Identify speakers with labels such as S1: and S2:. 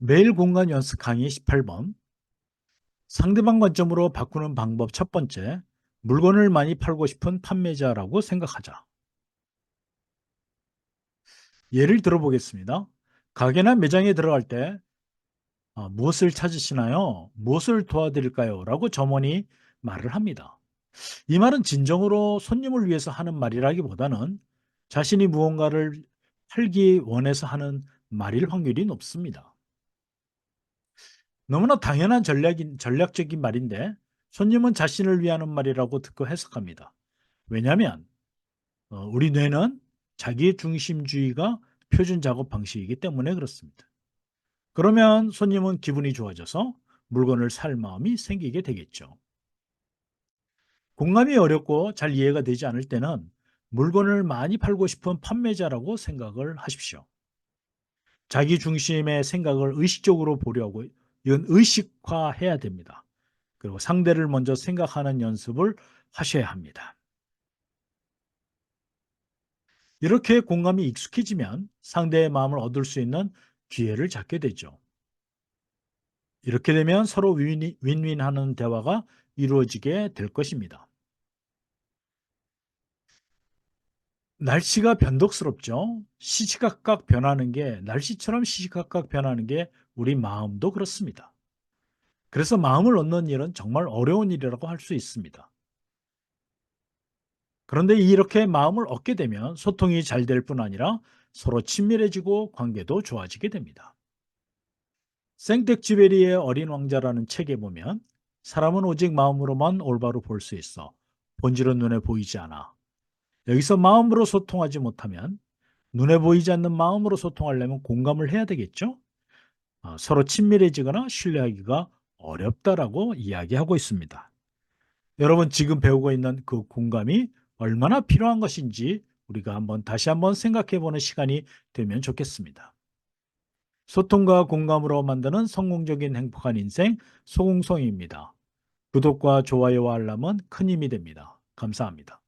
S1: 매일 공간 연습 강의 18번. 상대방 관점으로 바꾸는 방법 첫 번째. 물건을 많이 팔고 싶은 판매자라고 생각하자. 예를 들어보겠습니다. 가게나 매장에 들어갈 때 아, 무엇을 찾으시나요? 무엇을 도와드릴까요? 라고 점원이 말을 합니다. 이 말은 진정으로 손님을 위해서 하는 말이라기보다는 자신이 무언가를 팔기 원해서 하는 말일 확률이 높습니다. 너무나 당연한 전략인, 전략적인 말인데 손님은 자신을 위하는 말이라고 듣고 해석합니다. 왜냐하면 어, 우리 뇌는 자기 중심주의가 표준 작업 방식이기 때문에 그렇습니다. 그러면 손님은 기분이 좋아져서 물건을 살 마음이 생기게 되겠죠. 공감이 어렵고 잘 이해가 되지 않을 때는 물건을 많이 팔고 싶은 판매자라고 생각을 하십시오. 자기 중심의 생각을 의식적으로 보려고 이건 의식화해야 됩니다. 그리고 상대를 먼저 생각하는 연습을 하셔야 합니다. 이렇게 공감이 익숙해지면 상대의 마음을 얻을 수 있는 기회를 잡게 되죠. 이렇게 되면 서로 윈윈하는 대화가 이루어지게 될 것입니다. 날씨가 변덕스럽죠. 시시각각 변하는 게 날씨처럼 시시각각 변하는 게 우리 마음도 그렇습니다. 그래서 마음을 얻는 일은 정말 어려운 일이라고 할 수 있습니다. 그런데 이렇게 마음을 얻게 되면 소통이 잘 될 뿐 아니라 서로 친밀해지고 관계도 좋아지게 됩니다. 생텍쥐베리의 어린 왕자라는 책에 보면 사람은 오직 마음으로만 올바로 볼 수 있어 본질은 눈에 보이지 않아. 여기서 마음으로 소통하지 못하면 눈에 보이지 않는 마음으로 소통하려면 공감을 해야 되겠죠? 어, 서로 친밀해지거나 신뢰하기가 어렵다라고 이야기하고 있습니다. 여러분 지금 배우고 있는 그 공감이 얼마나 필요한 것인지 우리가 한번 다시 한번 생각해 보는 시간이 되면 좋겠습니다. 소통과 공감으로 만드는 성공적인 행복한 인생 소공성입니다. 구독과 좋아요와 알람은 큰 힘이 됩니다. 감사합니다.